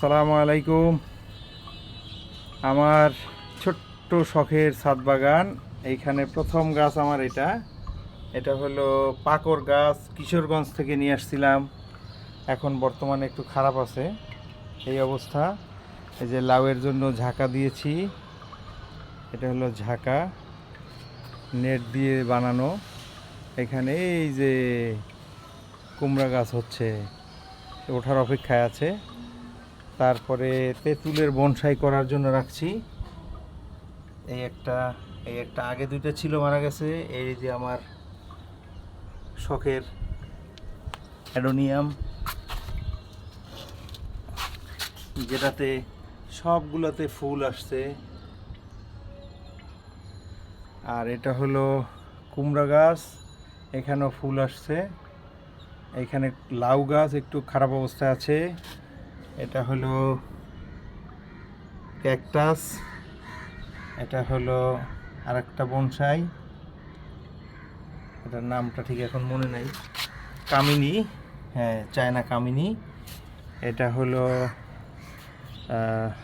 আসসালামু আলাইকুম। আমার ছোট্ট শখের ছাদ বাগান, এইখানে প্রথম গাছ আমার এটা। এটা হলো পাকর গাছ, কিশোরগঞ্জ থেকে নিয়ে আসছিলাম। এখন বর্তমানে একটু খারাপ আছে এই অবস্থা। এই যে লাউয়ের জন্য ঝাঁকা দিয়েছি। এটা হলো ঝাঁকা, নেট দিয়ে বানানো। এখানে এই যে কুমড়া গাছ হচ্ছে, ওঠার অপেক্ষায় আছে। তারপরে তেঁতুলের বনসাই করার জন্য রাখছি। এই একটা এই একটা, আগে দুইটা ছিল মারা গেছে। এই যে আমার শখের অ্যাডোনিয়াম, যেটাতে সবগুলোতে ফুল আসছে। আর এটা হলো কুমড়া গাছ, এখানেও ফুল আসছে। এখানে লাউ গাছ একটু খারাপ অবস্থায় আছে। এটা হলো ক্যাকটাস, এটা হলো আরেকটা বনসাই। এটার নামটা ঠিক এখন মনে নাই। কামিনী হ্যাঁ চায়না কামিনী। এটা হলো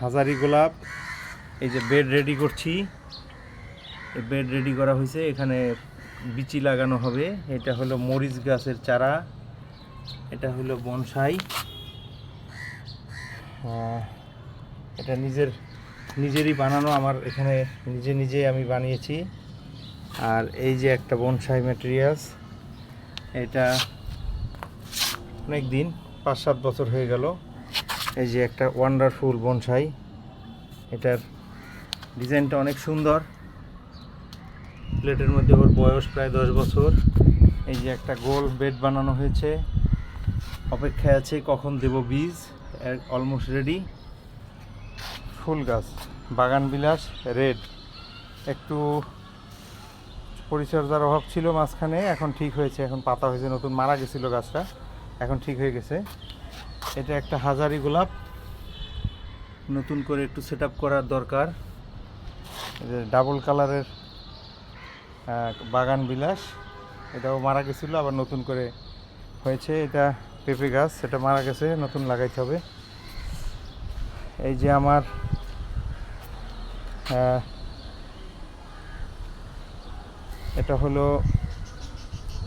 হাজারি গোলাপ। এই যে বেড রেডি করছি। এই বেড রেডি করা হয়েছে। এখানে বিচি লাগানো হবে। এটা হলো মরিচ গাছের চারা। এটা হলো বনসাই। এটা নিজের, নিজেরই বানানো আমার এখানে নিজে নিজে আমি বানিয়েছি। আর এই যে একটা বনসাই ম্যাটেরিয়ালস এটা অনেক দিন পাঁচ সাত বছর হয়ে গেল। এই যে একটা ওয়ান্ডারফুল বনসাই, এটার ডিজাইনটা অনেক সুন্দর। প্লেটের মধ্যে ওর বয়স প্রায় দশ বছর। এই যে একটা গোল বেড বানানো হয়েছে। অপেক্ষায় আছে কখন দেব বীজ। অলমোস্ট রেডি ফুল গাছ, বাগান বিলাস রেড একটু পরিচর্যার অভাব ছিল মাঝখানে, এখন ঠিক হয়েছে, এখন পাতা হয়েছে নতুন, মারা গেছিল গাছটা, এখন ঠিক হয়ে গেছে। এটা একটা হাজারি গোলাপ, নতুন করে একটু সেট করার দরকার। ডাবল কালারের বাগান বিলাস, এটাও মারা গেছিল, আবার নতুন করে হয়েছে, এটা পেঁপে গাছ, সেটা মারা গেছে, নতুন লাগাইতে হবে। এই যে আমার এটা হলো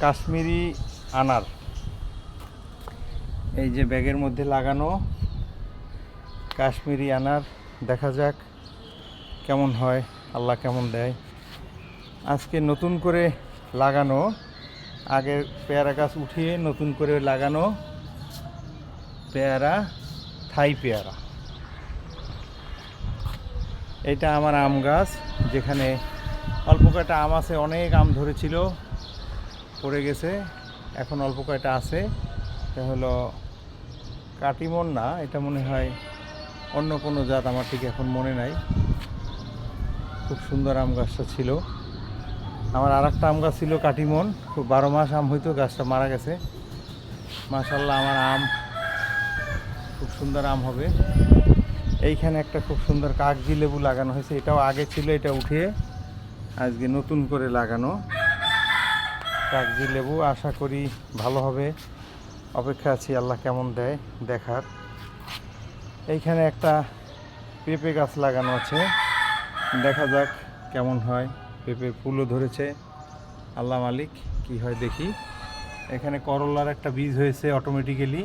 কাশ্মীরি আনার। এই যে ব্যাগের মধ্যে লাগানো কাশ্মীরি আনার, দেখা যাক কেমন হয়, আল্লাহ কেমন দেয়। আজকে নতুন করে লাগানো আগের পেয়ারা গাছ উঠিয়ে নতুন করে লাগানো পেয়ারা, থাই পেয়ারা। এটা আমার আম গাছ, যেখানে অল্প কয়টা আম আছে, অনেক আম ধরেছিল, পড়ে গেছে, এখন অল্প কয়টা আছে। এটা হলো কাটিমন না, এটা মনে হয় অন্য কোনো জাত, আমার ঠিক এখন মনে নাই। খুব সুন্দর আম গাছটা ছিল। আমার আর একটা আম গাছ ছিল কাটিমন। খুব বারো মাস আম হইতো, গাছটা মারা গেছে। মাশাল্লাহ আমার আম খুব সুন্দর আম হবে। এইখানে একটা খুব সুন্দর কাগজি লেবু লাগানো হয়েছে। এটাও আগে ছিল, এটা উঠিয়ে আজকে নতুন করে লাগানো। কাগজি লেবু, আশা করি ভালো হবে। অপেক্ষা আছি, আল্লাহ কেমন দেয় দেখার। এইখানে একটা পেঁপে গাছ লাগানো আছে। দেখা যাক কেমন হয়। পেঁপের ফুলও ধরেছে। আল্লাহ মালিক, কি হয় দেখি। এখানে করল্লার একটা বীজ হয়েছে অটোমেটিক্যালি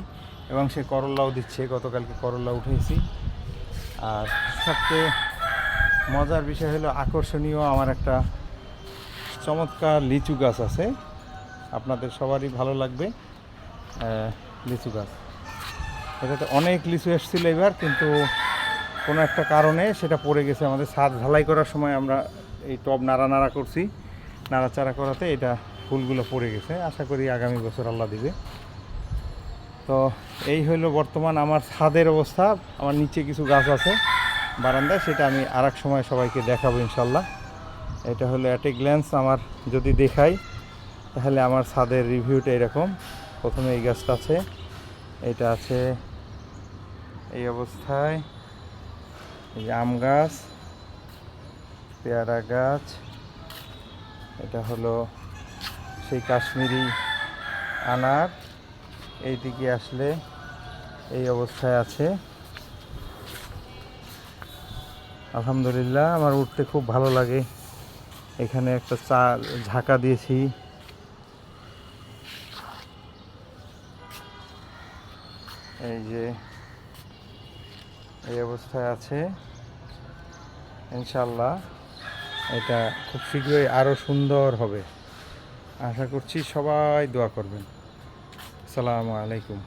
এবং সে করল্লাও দিচ্ছে, গতকালকে করল্লা উঠেছি। আর সবচেয়ে মজার বিষয় হলো আকর্ষণীয় আমার একটা চমৎকার লিচু গাছ আছে। আপনাদের সবারই ভালো লাগবে লিচু গাছ। এটাতে অনেক লিচু এসেছিল এবার, কিন্তু কোনো একটা কারণে সেটা পড়ে গেছে। আমাদের ছাদ ঢালাই করার সময় আমরা এই টব নাড়া নাড়া করছি। নাড়াচাড়া করাতে এটা ফুলগুলো পড়ে গেছে। আশা করি আগামী বছর আল্লাহ দিবে। তো এই হলো বর্তমান আমার ছাদের অবস্থা। আমার নিচে কিছু গাছ আছে বারান্দায়, সেটা আমি আর সময় সবাইকে দেখাবো ইনশাল্লাহ এটা হলো অ্যাট গ্ল্যান্স আমার যদি দেখাই, তাহলে আমার ছাদের রিভিউটা এরকম। প্রথমে এই গাছটা আছে, এটা আছে এই অবস্থায়। এই আম গাছ। পেয়ারা গাছ। এটা হলো সেই কাশ্মীরি আনার। এইদিকে আসলে এই অবস্থায় আছে। আলহামদুলিল্লাহ, আমার উঠতে খুব ভালো লাগে। এখানে একটা চা, ঝাঁকা দিয়েছি। এই যে এই অবস্থায় আছে। ইনশাল্লাহ এটা খুব শীঘ্রই আরও সুন্দর হবে। আশা করছি সবাই দোয়া করবেন। আসসালামু আলাইকুম।